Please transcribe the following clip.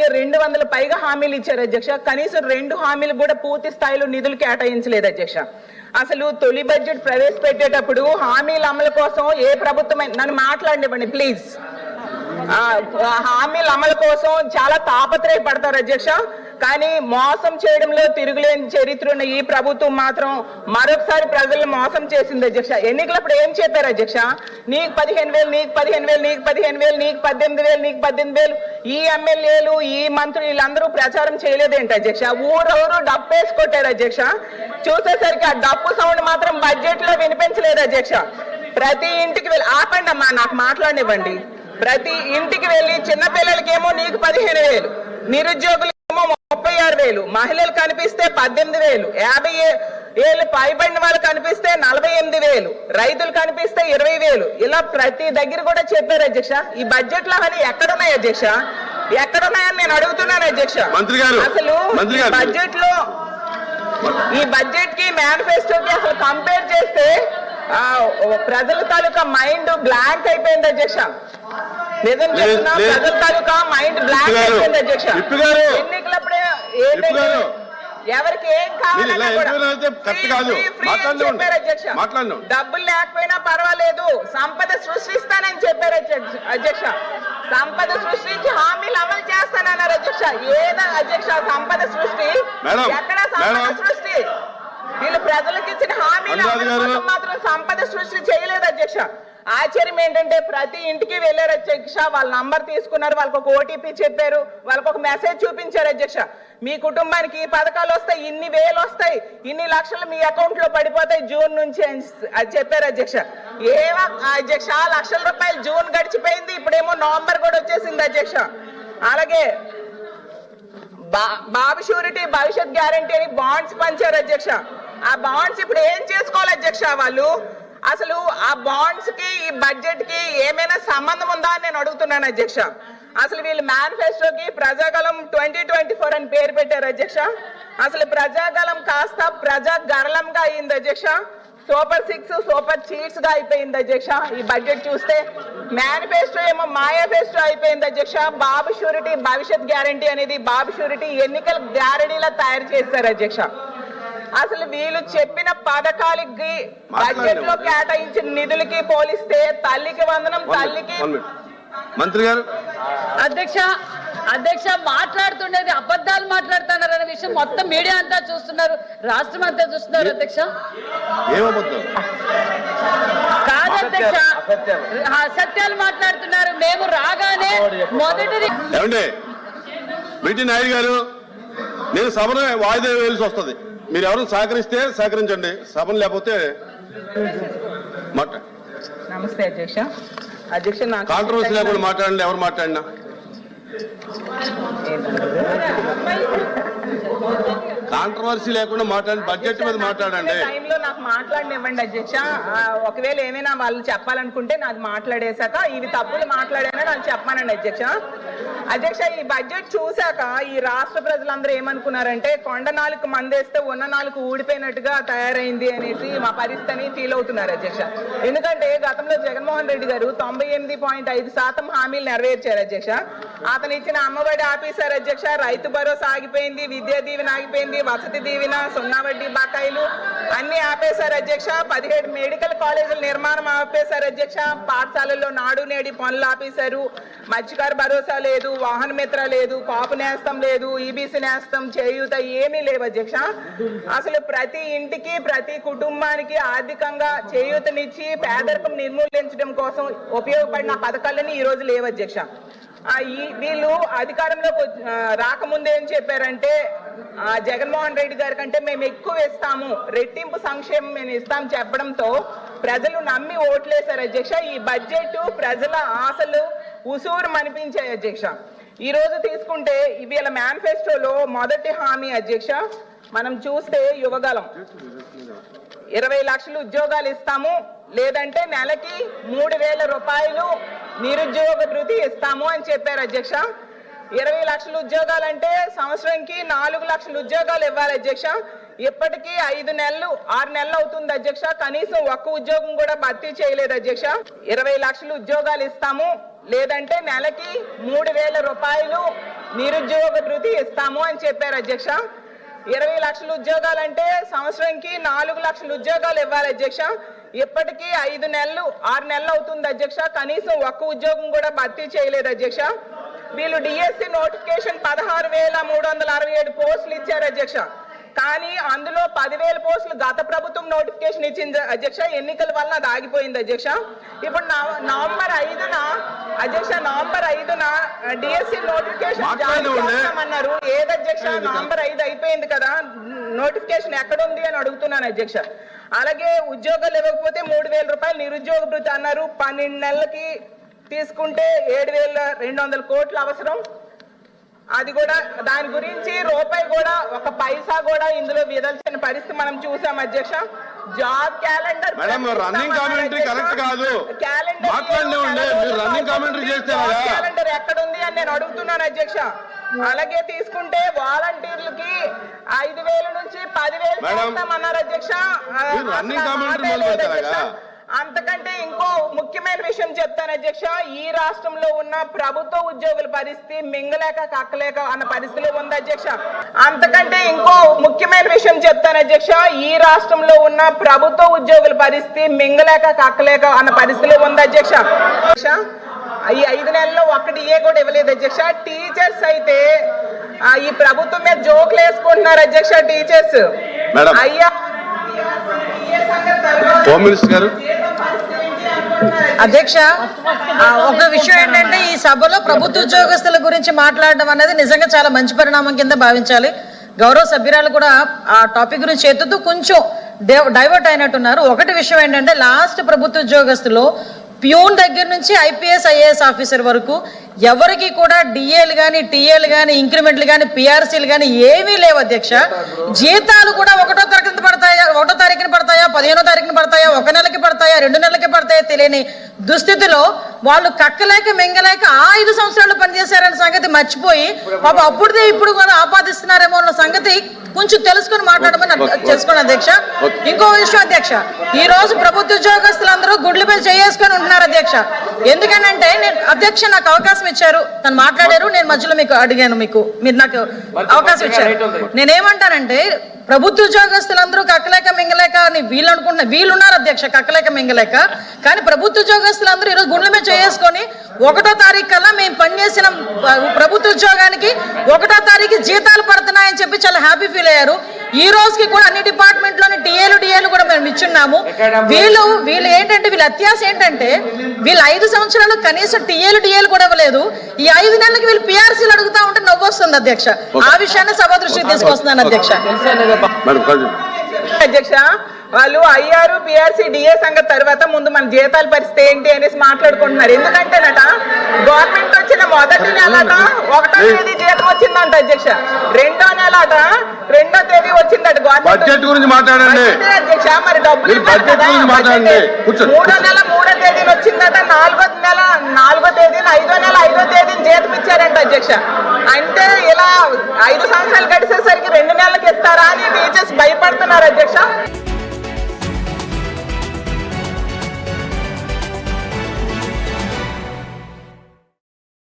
రెండు వందల పైగా హామీలు ఇచ్చారు అధ్యక్ష. కనీసం రెండు హామీలు కూడా పూర్తి స్థాయిలో నిధులు కేటాయించలేదు అధ్యక్ష. అసలు తొలి బడ్జెట్ ప్రవేశపెట్టేటప్పుడు హామీల అమలు కోసం ఏ ప్రభుత్వం నన్ను మాట్లాడివ్వండి ప్లీజ్. హామీల అమలు కోసం చాలా తాపత్రయపడతారు అధ్యక్ష. కానీ మోసం చేయడంలో తిరుగులేని చరిత్ర ఉన్న ఈ ప్రభుత్వం మాత్రం మరొకసారి ప్రజలను మోసం చేసింది అధ్యక్ష. ఎన్నికలప్పుడు ఏం చెప్పారు అధ్యక్ష? నీకు పదిహేను వేలు నీకు పదిహేను వేలు నీకు పదిహేను వేలు నీకు పద్దెనిమిది వేలు నీకు పద్దెనిమిది వేలు. ఈ ఎమ్మెల్యేలు ఈ మంత్రులు వీళ్ళందరూ ప్రచారం చేయలేదేంటి అధ్యక్ష? ఊరెవరు డప్పు వేసుకొట్టారు అధ్యక్ష. చూసేసరికి ఆ డప్పు సౌండ్ మాత్రం బడ్జెట్లో వినిపించలేదు అధ్యక్ష. ప్రతి ఇంటికి వెళ్ళి ఆపండి అమ్మా నాకు మాట్లాడనివ్వండి. ప్రతి ఇంటికి వెళ్ళి చిన్న పిల్లలకేమో నీకు పదిహేను వేలు. నిరుద్యోగులు ముప్పై ఆరు వేలు. మహిళలు కనిపిస్తే పద్దెనిమిది వేలు. యాభై ఏళ్ళు పైబడిన వాళ్ళు కనిపిస్తే నలభై ఎనిమిది వేలు. రైతులు కనిపిస్తే ఇరవై వేలు. ఇలా ప్రతి దగ్గర కూడా చెప్పారు అధ్యక్ష. ఈ బడ్జెట్లో అని ఎక్కడున్నాయి అధ్యక్ష? ఎక్కడున్నాయని నేను అడుగుతున్నాను అధ్యక్ష. అసలు. బడ్జెట్లో ఈ బడ్జెట్కి మేనిఫెస్టోకి అసలు కంపేర్ చేస్తే ప్రజల తాలూకా మైండ్ బ్లాంక్ అయిపోయింది అధ్యక్ష. నిజం లేదు, చెప్తున్నా లేదు. ప్రజల తాలూకా మైండ్ బ్లాంక్ అయిపోయింది అధ్యక్ష. ఎన్నికలప్పుడే ఏంటంటే. ఎవరికి ఏం. డబ్బులు లేకపోయినా పర్వాలేదు. సంపద సృష్టిస్తానని చెప్పారు అధ్యక్ష- సంపద సృష్టించి హామీలు అమలు చేస్తానన్నారు అధ్యక్ష. ఏదో అధ్యక్ష సంపద సృష్టి? ఎక్కడ సంపద. సృష్టి? వీళ్ళు ప్రజలకు ఇచ్చిన హామీలు మాత్రం సంపద సృష్టి చేయలేదు అధ్యక్ష. ఆశ్చర్యం ఏంటంటే ప్రతి ఇంటికి వెళ్ళారు అధ్యక్ష వాళ్ళ నంబర్ తీసుకున్నారు వాళ్ళకి ఒక ఓటీపీ చెప్పారు వాళ్ళకి ఒక మెసేజ్ చూపించారు అధ్యక్ష. మీ కుటుంబానికి ఈ పథకాలు వస్తాయి ఇన్ని వేలు వస్తాయి ఇన్ని లక్షలు మీ అకౌంట్లో పడిపోతాయి జూన్ నుంచి అని అది చెప్పారు అధ్యక్ష. ఏమో అధ్యక్ష లక్షల రూపాయలు జూన్ గడిచిపోయింది ఇప్పుడేమో నవంబర్ కూడా వచ్చేసింది అధ్యక్ష. అలాగే బా- బాబు షూరిటీ భవిష్యత్ గ్యారంటీ అని బాండ్స్ పంచారు అధ్యక్ష. ఆ బాండ్స్ ఇప్పుడు ఏం చేసుకోవాలి అధ్యక్ష వాళ్ళు? అసలు ఆ బాండ్స్కి ఈ బడ్జెట్కి ఏమైనా సంబంధం ఉందా అని నేను అడుగుతున్నాను అధ్యక్ష. అసలు వీళ్ళు మేనిఫెస్టోకి ప్రజాగలం ట్వంటీ ట్వంటీ ఫోర్ అని పేరు పెట్టారు అధ్యక్ష. అసలు ప్రజాగలం కాస్త ప్రజా గరళంగా అయింది అధ్యక్ష. సూపర్ సిక్స్ సూపర్ చీట్స్గా అయిపోయింది అధ్యక్ష. ఈ బడ్జెట్ చూస్తే మేనిఫెస్టో ఏమో మాయాఫెస్టో అయిపోయింది అధ్యక్ష. బాబు షూరిటీ భవిష్యత్ గ్యారంటీ అనేది బాబు షూరిటీ ఎన్నికల గ్యారంటీలా తయారు చేస్తారు అధ్యక్ష. అసలు వీళ్ళు చెప్పిన పథకాలకి బడ్జెట్లో కేటాయించిన నిధులకి పోలిస్తే తల్లికి వందనం తల్లికి. మంత్రి గారు. అధ్యక్ష అధ్యక్ష మాట్లాడుతుండేది అబద్ధాలు మాట్లాడుతున్నారు అనే విషయం మొత్తం మీడియా అంతా చూస్తున్నారు రాష్ట్రం అంతా చూస్తున్నారు అధ్యక్ష. ఏమవుతుంది కాదు అధ్యక్ష. అసత్యాలు. మాట్లాడుతున్నారు మేము రాగానే మొదటిది ఏమండి? నాయుడు గారు నేను సభను వాయిదా వేయాల్సి వస్తుంది. మీరు ఎవరు సహకరిస్తే సహకరించండి. సభను లేకపోతే నమస్తే అధ్యక్ష. అధ్యక్ష నాకు కాంట్రవర్సీ లేకుండా మాట్లాడండి. ఎవరు మాట్లాడినా? కాంట్రవర్సీ లేకుండా మాట్లాడండి. బడ్జెట్ మీద మాట్లాడండి. టైంలో నాకు మాట్లాడనివ్వండి అధ్యక్ష ఒకవేళ ఏమైనా వాళ్ళు చెప్పాలనుకుంటే నాది మాట్లాడేశాక ఇవి తప్పులు మాట్లాడానని నాకు చెప్పానండి అధ్యక్ష. అధ్యక్ష ఈ బడ్జెట్ చూశాక ఈ రాష్ట్ర ప్రజలందరూ ఏమనుకున్నారంటే కొండ నాలుగు మందేస్తే ఉన్న నాలుగు ఊడిపోయినట్టుగా తయారైంది అనేసి మా పరిస్థితిని ఫీల్ అవుతున్నారు అధ్యక్ష. ఎందుకంటే గతంలో జగన్మోహన్ రెడ్డి గారు తొంభై ఎనిమిది పాయింట్ ఐదు శాతం హామీలు నెరవేర్చారు అధ్యక్ష. అతను ఇచ్చిన అమ్మఒడి ఆపేశారు అధ్యక్ష. రైతు భరోసా ఆగిపోయింది విద్యా దీవెన ఆగిపోయింది వసతి దీవెన సున్నా వడ్డీ బకాయిలు అన్ని ఆపేశారు అధ్యక్ష. పదిహేడు మెడికల్ కాలేజీల నిర్మాణం ఆపేశారు అధ్యక్ష. పాఠశాలల్లో నాడు నేడి పనులు ఆపేశారు. మత్స్యకారు భరోసా లేదు. వాహన మిత్ర లేదు కాపు నేస్తం లేదు ఈబీసీ నేస్తం చేయూత ఏమీ లేవు అధ్యక్ష. అసలు ప్రతి ఇంటికి ప్రతి కుటుంబానికి ఆర్థికంగా చేయూతనిచ్చి పేదరికం నిర్మూలించడం కోసం ఉపయోగపడిన పథకాలని ఈ రోజు లేవు అధ్యక్ష. వీళ్ళు అధికారంలోకి వచ్చి- రాకముందు ఏం చెప్పారంటే ఆ, జగన్మోహన్ రెడ్డి గారి కంటే మేము ఎక్కువ ఇస్తాము రెట్టింపు సంక్షేమం మేము ఇస్తాం చెప్పడంతో ప్రజలు నమ్మి ఓట్లేశారు అధ్యక్ష. ఈ బడ్జెట్ ప్రజల ఆశలు ఉసూరు మనిపించే అధ్యక్ష ఈరోజు తీసుకుంటే ఇవాళ మేనిఫెస్టోలో మొదటి హామీ అధ్యక్ష. మనం చూస్తే యువగలం. ఇరవై లక్షలు ఉద్యోగాలు ఇస్తాము. లేదంటే నెలకి మూడు వేల రూపాయలు నిరుద్యోగ భృతి ఇస్తాము అని చెప్పారు అధ్యక్ష. ఇరవై లక్షల ఉద్యోగాలంటే సంవత్సరంకి నాలుగు లక్షల ఉద్యోగాలు ఇవ్వాలి అధ్యక్ష. ఇప్పటికీ ఐదు నెలలు ఆరు నెలలు అవుతుంది అధ్యక్ష. కనీసం ఒక్క ఉద్యోగం కూడా భర్తీ చేయలేదు అధ్యక్ష. ఇరవై లక్షలు ఉద్యోగాలు ఇస్తాము. లేదంటే నెలకి మూడు వేల రూపాయలు నిరుద్యోగ భృతి ఇస్తాము అని చెప్పారు అధ్యక్ష. ఇరవై లక్షల ఉద్యోగాలు అంటే సంవత్సరంకి నాలుగు లక్షల ఉద్యోగాలు ఇవ్వాలి అధ్యక్ష. ఇప్పటికీ ఐదు నెలలు ఆరు నెలలు అవుతుంది అధ్యక్ష. కనీసం ఒక్క ఉద్యోగం కూడా భర్తీ చేయలేదు అధ్యక్ష. వీళ్ళు డిఎస్సి నోటిఫికేషన్ పదహారు వేల మూడు వందల అరవై ఏడు పోస్టులు ఇచ్చారు అధ్యక్ష. కానీ అందులో పదివేల పోస్టులు గత ప్రభుత్వం నోటిఫికేషన్ ఇచ్చింది అధ్యక్ష. ఎన్నికల వల్ల అది ఆగిపోయింది అధ్యక్ష. ఇప్పుడు నవ- నవంబర్ ఐదున అధ్యక్ష నవంబర్ ఐదున డిఎస్సి నోటిఫికేషన్ జారీ. చేస్తామన్నారు. ఏది అధ్యక్ష? నవంబర్ ఐదు అయిపోయింది కదా. నోటిఫికేషన్ ఎక్కడ ఉంది అని అడుగుతున్నాను అధ్యక్ష. అలాగే ఉద్యోగాలు ఇవ్వకపోతే మూడు వేల రూపాయలు నిరుద్యోగ భృతి అన్నారు. పన్నెండు నెలలకి తీసుకుంటే ఏడు వేల రెండు వందల కోట్లు అవసరం. అది కూడా దాని గురించి రూపాయి కూడా ఒక పైసా కూడా ఇందులో విదల్చిన పరిస్థితి మనం చూసాం అధ్యక్ష. Job calendar madam, running commentary correct కాదు. మీరు చేస్తే ఎలాగా? క్యాలెండర్ ఎక్కడ ఉంది అని నేను అడుగుతున్నాను అధ్యక్ష. అలాగే తీసుకుంటే వాలంటీర్లకి ఐదు వేల నుంచి పదివేలు చేస్తామన్నారు అధ్యక్ష. ఆ, మీరు అంతకంటే ఇంకో ముఖ్యమైన విషయం చెప్తాను అధ్యక్ష. ఈ రాష్ట్రంలో ఉన్న ప్రభుత్వ ఉద్యోగుల పరిస్థితి మింగలేక కక్కలేక అన్న పరిస్థితిలో ఉంది అధ్యక్ష. అంతకంటే ఇంకో ముఖ్యమైన విషయం చెప్తాను అధ్యక్ష. ఈ రాష్ట్రంలో ఉన్న ప్రభుత్వ ఉద్యోగుల పరిస్థితి మింగలేక కక్కలేక అన్న పరిస్థితిలో ఉంది అధ్యక్ష. ఈ ఐదు నెలల్లో ఒక్కటి ఏ కూడా ఇవ్వలేదు అధ్యక్ష. టీచర్స్ అయితే ఈ ప్రభుత్వం మీద జోకులు వేసుకుంటున్నారు అధ్యక్ష టీచర్స్. అయ్యా హోమ్ మినిస్టర్ గారు. అధ్యక్ష ఒక విషయం ఏంటంటే ఈ సభలో ప్రభుత్వ ఉద్యోగస్తుల గురించి మాట్లాడడం అనేది నిజంగా చాలా మంచి పరిణామం కింద భావించాలి. గౌరవ సభ్యురాలు కూడా ఆ టాపిక్ గురించి ఎత్తుతూ కొంచెం డైవర్ట్ అయినట్టున్నారు. ఒకటి విషయం ఏంటంటే లాస్ట్ ప్రభుత్వ ఉద్యోగస్తులు ప్యూన్ దగ్గర నుంచి ఐపీఎస్ ఐఏఎస్ ఆఫీసర్ వరకు ఎవరికి కూడా డిఏలు కానీ టీఏలు కానీ ఇంక్రిమెంట్లు కానీ పిఆర్సీలు కానీ ఏమీ లేవు అధ్యక్ష. జీతాలు కూడా ఒకటో తారీఖున పడతాయా ఒకటో తారీఖున పడతాయా పదిహేనో తారీఖున పడతాయా ఒక నెలకి పడతాయా రెండు నెలలకి పడతాయా తెలియని దుస్థితిలో వాళ్ళు కక్కలేక మెంగలేక ఆ ఐదు సంవత్సరాలు పనిచేశారన్న సంగతి మర్చిపోయి పాప అప్పుడుదే ఇప్పుడు కూడా ఆపాదిస్తున్నారేమో అన్న సంగతి కొంచెం తెలుసుకొని మాట్లాడమని తెలుసుకోండి అధ్యక్ష. ఇంకో విషయం అధ్యక్ష ఈ రోజు ప్రభుత్వ ఉద్యోగస్తులందరూ గుడ్ల మీద చేసుకొని ఉంటున్నారు అధ్యక్ష. ఎందుకనంటే నేను అధ్యక్ష నాకు అవకాశం ఇచ్చారు తను మాట్లాడారు నేను మధ్యలో మీకు అడిగాను మీకు. మీరు నాకు అవకాశం ఇచ్చారు. నేనేమంటానంటే ప్రభుత్వ ఉద్యోగస్తులందరూ కక్కలేక మింగలేక అని వీళ్ళు అనుకుంటున్నారు వీళ్ళు ఉన్నారు అధ్యక్ష కక్కలేక మింగలేక. కానీ ప్రభుత్వ ఉద్యోగస్తులందరూ ఈరోజు గుండెల మీద చేసుకొని ఒకటో తారీఖు కల్లా మేము పనిచేసిన. ప్రభుత్వ ఉద్యోగానికి ఒకటో తారీఖు జీతాలు పడుతున్నాయని చెప్పి చాలా హ్యాపీ ఫీల్ అయ్యారు. ఈ రోజుకి కూడా అన్ని డిపార్ట్మెంట్లోని టీఏలు డిఏలు కూడా మేము ఇచ్చున్నాము. వీళ్ళు వీళ్ళు ఏంటంటే వీళ్ళ అత్యాస ఏంటంటే వీళ్ళు ఐదు సంవత్సరాలు కనీసం టీఏలు డిఏలు కూడా ఇవ్వలేదు. ఈ ఐదు నెలలకి వీళ్ళు పిఆర్సీలు అడుగుతా ఉంటే నవ్వు వస్తుంది అధ్యక్ష. ఆ విషయాన్ని సభ దృష్టికి తీసుకొస్తున్నాను అధ్యక్ష. అధ్యక్ష వాళ్ళు ఐఆర్ పిఆర్సీ డిఏ సంగతి తర్వాత ముందు మన జీతాల పరిస్థితి ఏంటి అనేసి మాట్లాడుకుంటున్నారు. ఎందుకంటేనట గవర్నమెంట్ వచ్చిన మొదటి నెలట ఒకటో తేదీ జీతం వచ్చిందంట అధ్యక్ష. రెండో నెలట రెండో తేదీ వచ్చిందట గవర్నమెంట్ గురించి మాట్లాడండి. అధ్యక్ష మరి డబ్బులు మూడో. నెల మూడో తేదీన వచ్చిందట నాలుగో నెల నాలుగో తేదీన ఐదో నెల ఐదో తేదీన జీతం ఇచ్చారంట అధ్యక్ష. అంటే ఇలా ఐదు సంవత్సరాలు గడిచేసరికి రెండు అని టీచర్స్ భయపడుతున్నారు అధ్యక్ష.